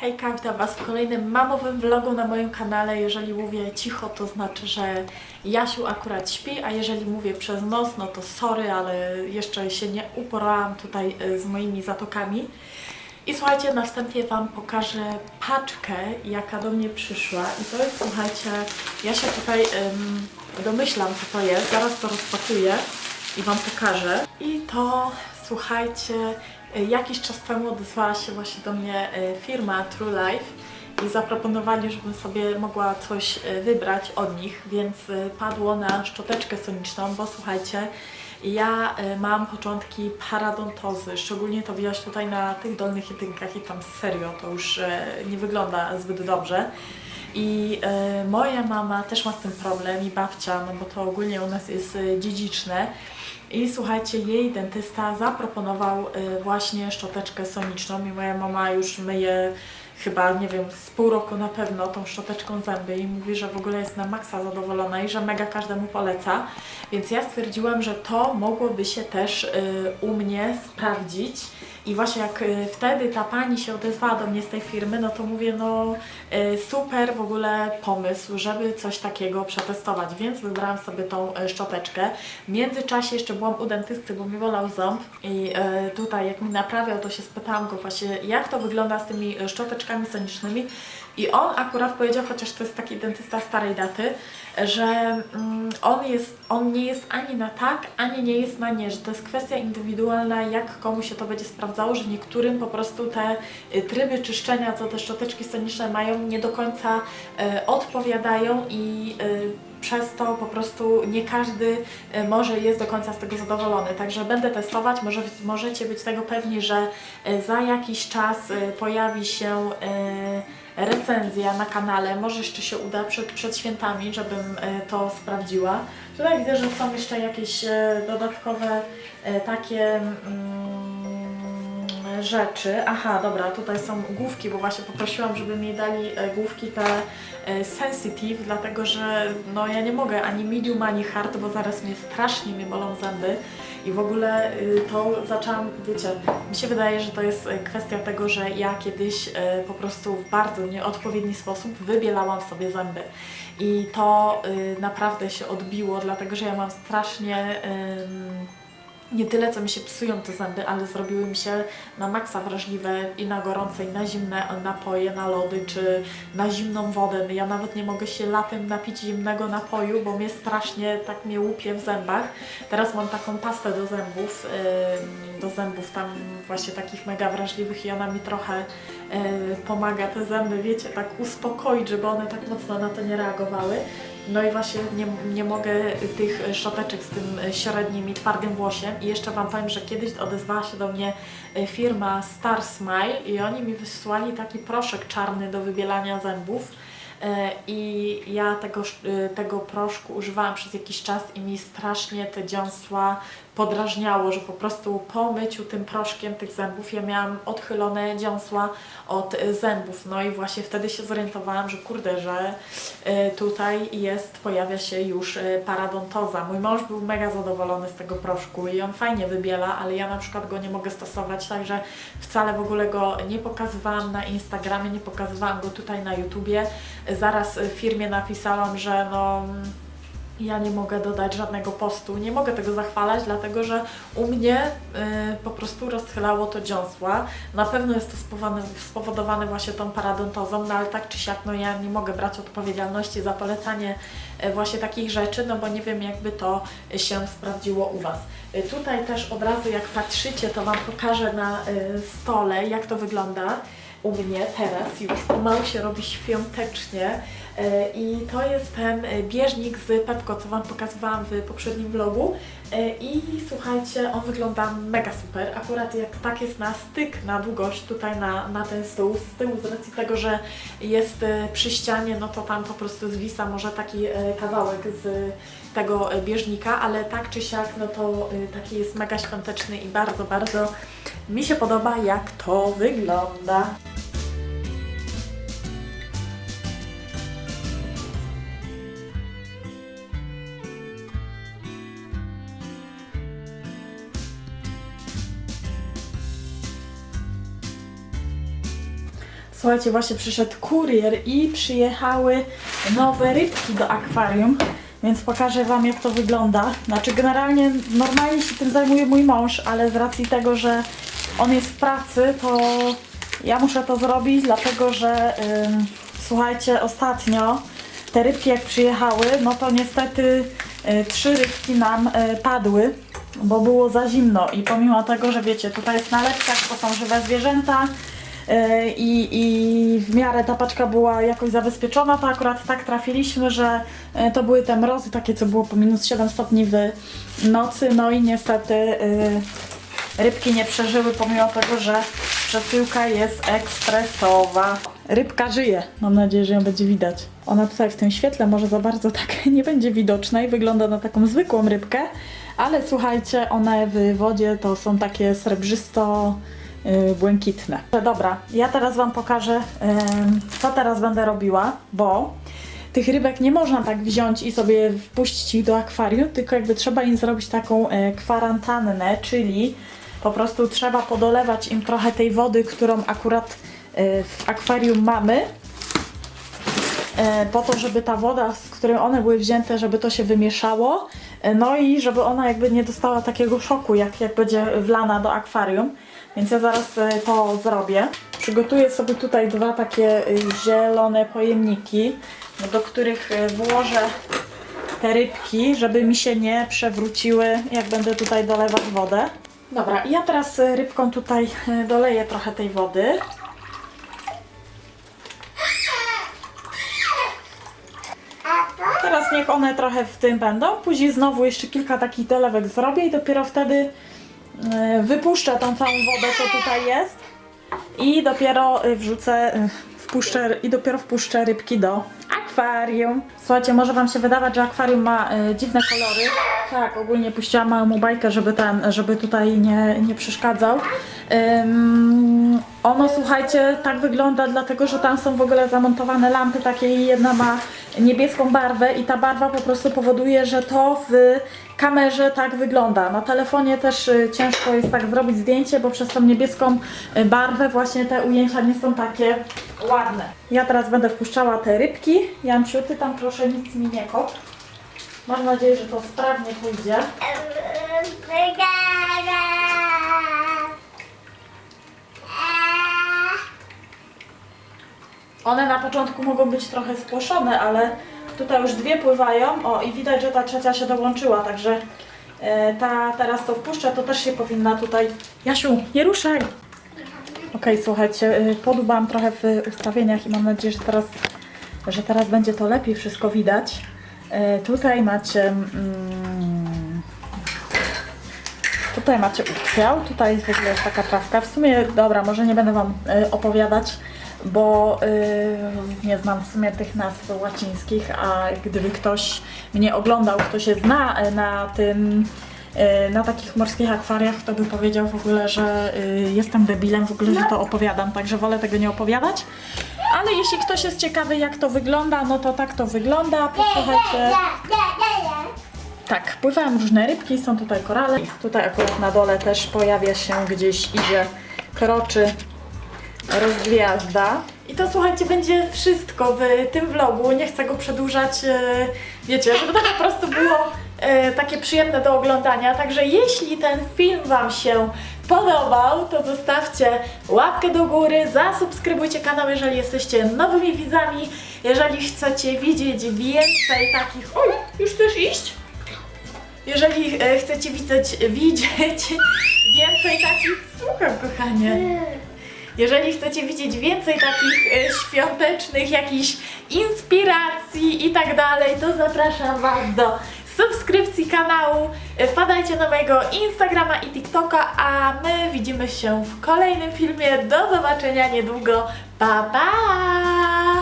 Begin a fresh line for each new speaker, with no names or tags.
Hejka, witam Was w kolejnym mamowym vlogu na moim kanale. Jeżeli mówię cicho, to znaczy, że Jasiu akurat śpi, a jeżeli mówię przez nos, no to sorry, ale jeszcze się nie uporałam tutaj y, z moimi zatokami. I słuchajcie, na wstępie Wam pokażę paczkę, jaka do mnie przyszła. I to jest, słuchajcie, ja się tutaj ym, domyślam, co to jest. Zaraz to rozpakuję i Wam pokażę. I to, słuchajcie, y, jakiś czas temu odezwała się właśnie do mnie y, firma True Life i zaproponowali, żebym sobie mogła coś y, wybrać od nich, więc padło na szczoteczkę soniczną, bo słuchajcie, ja mam początki paradontozy, szczególnie to widać tutaj na tych dolnych jedynkach i tam serio to już nie wygląda zbyt dobrze. I moja mama też ma z tym problem i babcia, no bo to ogólnie u nas jest dziedziczne. I słuchajcie, jej dentysta zaproponował y, właśnie szczoteczkę soniczną i moja mama już myje chyba, nie wiem, z pół roku na pewno tą szczoteczką zęby i mówi, że w ogóle jest na maksa zadowolona i że mega każdemu poleca. Więc ja stwierdziłam, że to mogłoby się też y, u mnie sprawdzić. I właśnie jak y, wtedy ta pani się odezwała do mnie z tej firmy, no to mówię, no y, super w ogóle pomysł, żeby coś takiego przetestować, więc wybrałam sobie tą y, szczoteczkę. W międzyczasie jeszcze byłam u dentysty, bo mi wolał ząb. I tutaj jak mi naprawiał, to się spytałam go właśnie, jak to wygląda z tymi szczoteczkami sonicznymi i on akurat powiedział, chociaż to jest taki dentysta starej daty, że mm, on, jest, on nie jest ani na tak, ani nie jest na nie, że to jest kwestia indywidualna, jak komu się to będzie sprawdzało, że niektórym po prostu te y, tryby czyszczenia, co te szczoteczki soniczne mają, nie do końca y, odpowiadają i y, przez to po prostu nie każdy może jest do końca z tego zadowolony. Także będę testować, może, możecie być tego pewni, że za jakiś czas pojawi się recenzja na kanale. Może jeszcze się uda przed, przed świętami, żebym e, to sprawdziła. Tutaj widzę, że są jeszcze jakieś e, dodatkowe e, takie mm, rzeczy. Aha, dobra, tutaj są główki, bo właśnie poprosiłam, żeby mi dali e, główki te e, sensitive, dlatego że no ja nie mogę ani medium, ani hard, bo zaraz mnie strasznie mnie bolą zęby. I w ogóle y, to zaczęłam, wiecie, mi się wydaje, że to jest y, kwestia tego, że ja kiedyś po prostu w bardzo nieodpowiedni sposób wybielałam sobie zęby. I to y, naprawdę się odbiło, dlatego że ja mam strasznie. ym, nie tyle, co mi się psują te zęby, ale zrobiły mi się na maksa wrażliwe i na gorące, i na zimne napoje, na lody, czy na zimną wodę. Ja nawet nie mogę się latem napić zimnego napoju, bo mnie strasznie tak mnie łupie w zębach. Teraz mam taką pastę do zębów, do zębów tam właśnie takich mega wrażliwych i ona mi trochę pomaga te zęby, wiecie, tak uspokoić, żeby one tak mocno na to nie reagowały. No i właśnie nie, nie mogę tych szczoteczek z tym średnim i twardym włosiem. I jeszcze Wam powiem, że kiedyś odezwała się do mnie e, firma Star Smile i oni mi wysłali taki proszek czarny do wybielania zębów. E, I ja tego, e, tego proszku używałam przez jakiś czas i mi strasznie te dziąsła podrażniało, że po prostu po myciu tym proszkiem tych zębów ja miałam odchylone dziąsła od e, zębów. No i właśnie wtedy się zorientowałam, że kurde, że e, tutaj jest, pojawia się już e, paradontoza. Mój mąż był mega zadowolony z tego proszku i on fajnie wybiela, ale ja na przykład go nie mogę stosować, także wcale w ogóle go nie pokazywałam na Instagramie, nie pokazywałam go tutaj na YouTubie. Zaraz firmie napisałam, że no ja nie mogę dodać żadnego postu, nie mogę tego zachwalać, dlatego że u mnie y, po prostu rozchylało to dziąsła. Na pewno jest to spowodowane, właśnie tą paradontozą, no ale tak czy siak, no ja nie mogę brać odpowiedzialności za polecanie y, właśnie takich rzeczy, no bo nie wiem jakby to się sprawdziło u Was. Y, tutaj też od razu jak patrzycie, to Wam pokażę na y, stole, jak to wygląda u mnie teraz już pomału się robi świątecznie i to jest ten e, bieżnik z Pepko, co Wam pokazywałam w poprzednim vlogu E, i słuchajcie, on wygląda mega super, akurat jak tak jest na styk, na długość tutaj na, na ten stół, z tyłu z racji tego, że jest e, przy ścianie, no to tam po prostu zwisa może taki e, kawałek z tego e, bieżnika, ale tak czy siak, no to e, taki jest mega świąteczny i bardzo, bardzo mi się podoba jak to wygląda. Słuchajcie, właśnie przyszedł kurier i przyjechały nowe rybki do akwarium, więc pokażę Wam jak to wygląda. Znaczy generalnie normalnie się tym zajmuje mój mąż, ale z racji tego, że on jest w pracy, to ja muszę to zrobić, dlatego że słuchajcie, ostatnio te rybki jak przyjechały, no to niestety y, trzy rybki nam y, padły, bo było za zimno i pomimo tego, że wiecie, tutaj jest nalepka, to są żywe zwierzęta, i, i w miarę ta paczka była jakoś zabezpieczona, to akurat tak trafiliśmy, że e, to były te mrozy takie, co było po minus 7 stopni w nocy, no i niestety e, rybki nie przeżyły, pomimo tego, że przesyłka jest ekspresowa. Rybka żyje, mam nadzieję, że ją będzie widać. Ona tutaj w tym świetle może za bardzo tak nie będzie widoczna i wygląda na taką zwykłą rybkę, ale słuchajcie, one w wodzie to są takie srebrzysto błękitne. Dobra, ja teraz Wam pokażę, co teraz będę robiła, bo tych rybek nie można tak wziąć i sobie wpuścić ich do akwarium, tylko jakby trzeba im zrobić taką e, kwarantannę, czyli po prostu trzeba podolewać im trochę tej wody, którą akurat e, w akwarium mamy, e, po to, żeby ta woda, z której one były wzięte, żeby to się wymieszało, no i żeby ona jakby nie dostała takiego szoku, jak, jak będzie wlana do akwarium. Więc ja zaraz e, to zrobię. Przygotuję sobie tutaj dwa takie e, zielone pojemniki, do których e, włożę te rybki, żeby mi się nie przewróciły, jak będę tutaj dolewać wodę. Dobra, ja teraz rybką tutaj doleję trochę tej wody. Teraz niech one trochę w tym będą. Później znowu jeszcze kilka takich dolewek zrobię i dopiero wtedy wypuszczę tą całą wodę, co tutaj jest. I dopiero e, wrzucę, e, wpuszczę i dopiero wpuszczę rybki do akwarium. Słuchajcie, może Wam się wydawać, że akwarium ma e, dziwne kolory. Tak, ogólnie puściłam małą bajkę, żeby ten, żeby tutaj nie, nie przeszkadzał. Ym, ono, słuchajcie, tak wygląda, dlatego że tam są w ogóle zamontowane lampy takie i jedna ma niebieską barwę i ta barwa po prostu powoduje, że to w kamerze tak wygląda. Na telefonie też y, ciężko jest tak zrobić zdjęcie, bo przez tą niebieską y, barwę właśnie te ujęcia nie są takie ładne. Ja teraz będę wpuszczała te rybki. Janciu, ty tam proszę nic mi nie kop. Mam nadzieję, że to sprawnie pójdzie. One na początku mogą być trochę spłoszone, ale tutaj już dwie pływają. O, i widać, że ta trzecia się dołączyła, także e, ta teraz to wpuszczę, to też się powinna tutaj... Jasiu, nie ruszaj! Okej, słuchajcie, y, podubałam trochę w ustawieniach i mam nadzieję, że teraz, że teraz będzie to lepiej wszystko widać. E, Tutaj macie... Mm, Tutaj macie ukwiał, tutaj w ogóle jest taka trawka. W sumie, dobra, może nie będę Wam y, opowiadać, bo y, nie znam w sumie tych nazw łacińskich, a gdyby ktoś mnie oglądał, kto się zna y, na tym, y, na takich morskich akwariach, to by powiedział w ogóle, że y, jestem debilem w ogóle, że to opowiadam, także wolę tego nie opowiadać. Ale jeśli ktoś jest ciekawy, jak to wygląda, no to tak to wygląda. Posłuchajcie. Tak, pływają różne rybki, są tutaj korale. Tutaj akurat na dole też pojawia się gdzieś, idzie, kroczy rozgwiazda. I to słuchajcie, będzie wszystko w tym vlogu. Nie chcę go przedłużać, e, wiecie, żeby to po prostu było e, takie przyjemne do oglądania. Także jeśli ten film Wam się podobał, to zostawcie łapkę do góry, zasubskrybujcie kanał, jeżeli jesteście nowymi widzami. Jeżeli chcecie widzieć więcej takich... Oj, już chcesz iść? Jeżeli e, chcecie widzieć, widzieć więcej takich... Słucham, kochanie. Jeżeli chcecie widzieć więcej takich e, świątecznych jakichś inspiracji i tak dalej, to zapraszam Was do subskrypcji kanału. E, Wpadajcie na mojego Instagrama i TikToka, a my widzimy się w kolejnym filmie. Do zobaczenia niedługo. Pa pa!